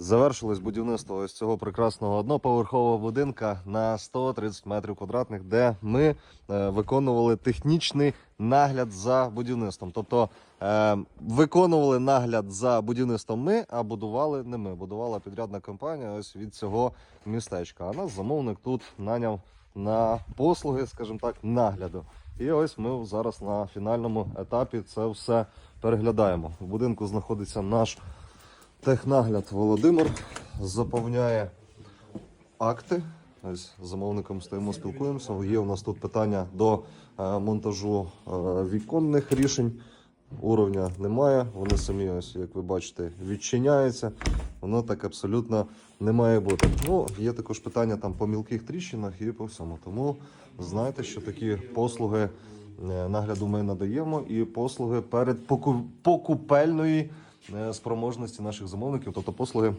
Завершилось будівництво ось цього прекрасного одноповерхового будинка на 130 метрів квадратних, де ми е, виконували технічний нагляд за будівництвом. Тобто е, виконували нагляд за будівництвом ми, а будували не ми. Будувала підрядна компанія ось від цього містечка. А нас замовник тут наняв на послуги, скажімо так, нагляду. І ось ми зараз на фінальному етапі це все переглядаємо. В будинку знаходиться наш технагляд Володимир, заповняє акти. Ось з замовником стоїмо, спілкуємося. Є у нас тут питання до е, монтажу е, віконних рішень. Уровня немає. Вони самі, ось, як ви бачите, відчиняються. Воно так абсолютно не має бути. Ну, є також питання там по мілких тріщинах і по всьому. Тому знайте, що такі послуги е, нагляду ми надаємо, і послуги перед поку- покупельної спроможності наших замовників, тобто послуги